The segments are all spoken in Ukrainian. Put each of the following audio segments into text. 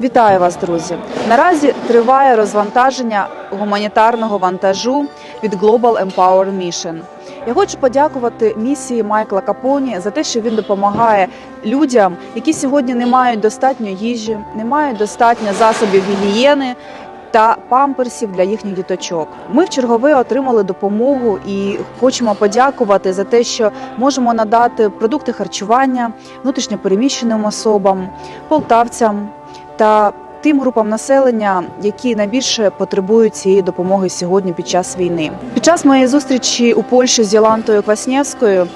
Вітаю вас, друзі! Наразі триває розвантаження гуманітарного вантажу від Global Empower Mission. Я хочу подякувати місії Майкла Капоні за те, що він допомагає людям, які сьогодні не мають достатньо їжі, не мають достатньо засобів гігієни та памперсів для їхніх діточок. Ми в чергове отримали допомогу і хочемо подякувати за те, що можемо надати продукти харчування внутрішньопереміщеним особам, полтавцям та тим групам населення, які найбільше потребують цієї допомоги сьогодні під час війни. Під час моєї зустрічі у Польщі з Єлантою Кваснєвською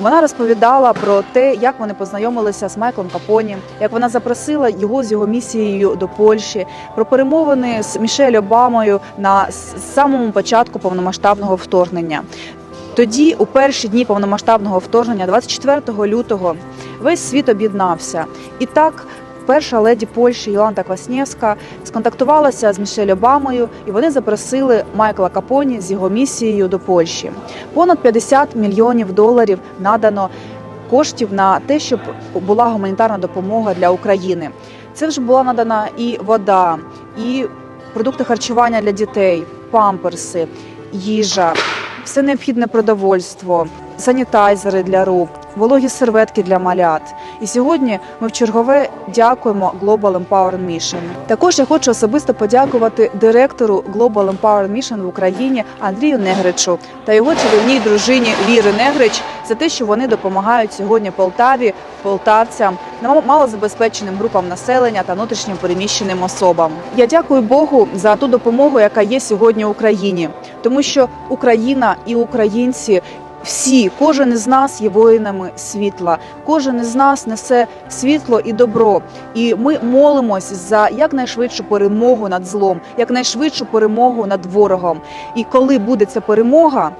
вона розповідала про те, як вони познайомилися з Майклом Капоні, як вона запросила його з його місією до Польщі, про перемовини з Мішель Обамою на самому початку повномасштабного вторгнення. Тоді, у перші дні повномасштабного вторгнення, 24 лютого, весь світ об'єднався. І так, перша леді Польщі Йоланта Кваснєвська сконтактувалася з Мішель Обамою, і вони запросили Майкла Капоні з його місією до Польщі. Понад 50 мільйонів доларів надано коштів на те, щоб була гуманітарна допомога для України. Це вже була надана і вода, і продукти харчування для дітей, памперси, їжа, все необхідне продовольство, санітайзери для рук, вологі серветки для малят. І сьогодні ми в чергове дякуємо Global Empower Mission. Також я хочу особисто подякувати директору Global Empower Mission в Україні Андрію Негричу та його чарівній дружині Віри Негрич за те, що вони допомагають сьогодні Полтаві, полтавцям, малозабезпеченим групам населення та внутрішньо переміщеним особам. Я дякую Богу за ту допомогу, яка є сьогодні Україні, тому що Україна і українці. Всі, кожен із нас є воїнами світла, кожен із нас несе світло і добро. І ми молимось за якнайшвидшу перемогу над злом, якнайшвидшу перемогу над ворогом. І коли буде ця перемога,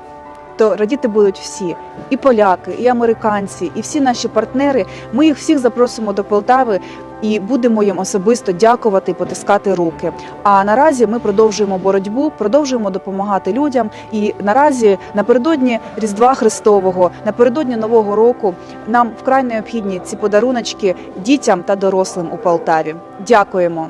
то радіти будуть всі: і поляки, і американці, і всі наші партнери. Ми їх всіх запросимо до Полтави і будемо їм особисто дякувати потискати руки. А наразі ми продовжуємо боротьбу, продовжуємо допомагати людям. І наразі напередодні Різдва Христового, напередодні Нового року, нам вкрай необхідні ці подаруночки дітям та дорослим у Полтаві. Дякуємо.